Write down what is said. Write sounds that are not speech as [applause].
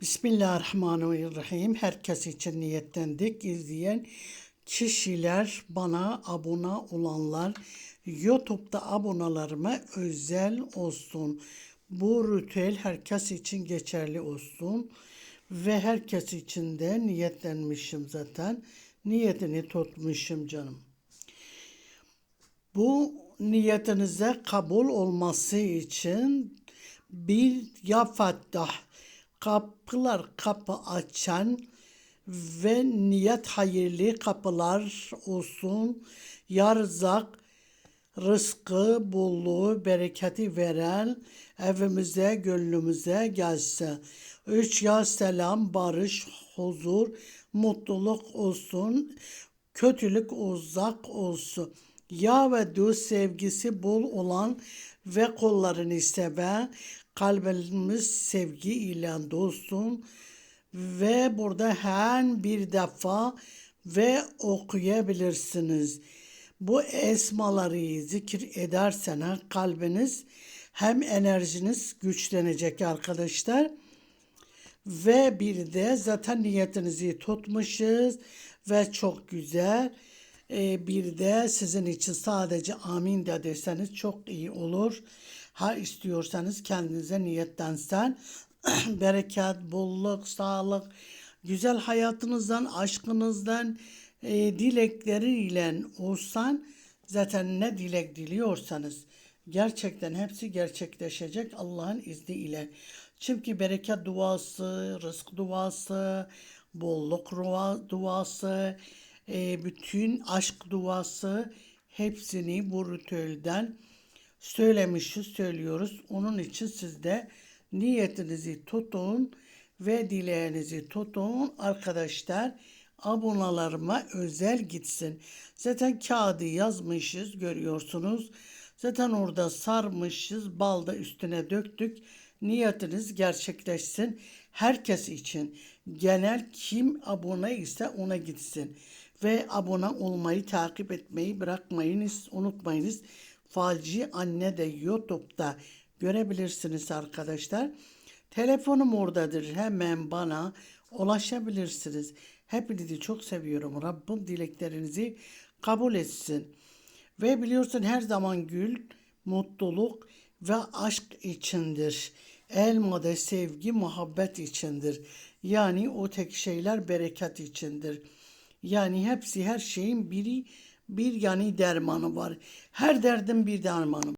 Bismillahirrahmanirrahim. Herkes için niyetlendik. İzleyen kişiler, bana abone olanlar, YouTube'da abonelerime özel olsun. Bu ritüel herkes için geçerli olsun. Ve herkes için de niyetlenmişim zaten. Niyetini tutmuşum canım. Bu niyetinize kabul olması için bir ya kapılar kapı açan ve niyet hayırlı kapılar olsun. Ya Rızak rızkı, bolluğu, bereketi veren evimize, gönlümüze gelse. Üç ya selam, barış, huzur, mutluluk olsun, kötülük uzak olsun. Ya ve du sevgisi bol olan ve kollarını seven kalbimiz sevgi ile dolsun ve burada her bir defa ve okuyabilirsiniz. Bu esmaları zikir ederseniz kalbiniz hem enerjiniz güçlenecek arkadaşlar. Ve bir de zaten niyetinizi tutmuşuz ve çok güzel. Ee, bir de sizin için sadece amin de deseniz çok iyi olur. Ha istiyorsanız kendinize niyetlensen [clears throat] bereket, bolluk, sağlık, güzel hayatınızdan, aşkınızdan, e, dilekleriyle olsan zaten ne dilek diliyorsanız gerçekten hepsi gerçekleşecek Allah'ın izniyle. Çünkü bereket duası, rızk duası, bolluk duası, e, bütün aşk duası hepsini bu ritüelden söylemişiz, söylüyoruz. Onun için siz de niyetinizi tutun ve dileğinizi tutun arkadaşlar. Abonalarıma özel gitsin. Zaten kağıdı yazmışız görüyorsunuz. Zaten orada sarmışız, bal da üstüne döktük. Niyetiniz gerçekleşsin. Herkes için genel kim abone ise ona gitsin. Ve abone olmayı, takip etmeyi bırakmayınız, unutmayınız. Falci Anne de YouTube'da görebilirsiniz arkadaşlar. Telefonum oradadır. Hemen bana ulaşabilirsiniz. Hepinizi çok seviyorum. Rabbim dileklerinizi kabul etsin. Ve biliyorsun her zaman gül, mutluluk ve aşk içindir. Elmada sevgi, muhabbet içindir. Yani o tek şeyler bereket içindir. Yani hepsi her şeyin biri bir yani dermanı var. Her derdin bir dermanı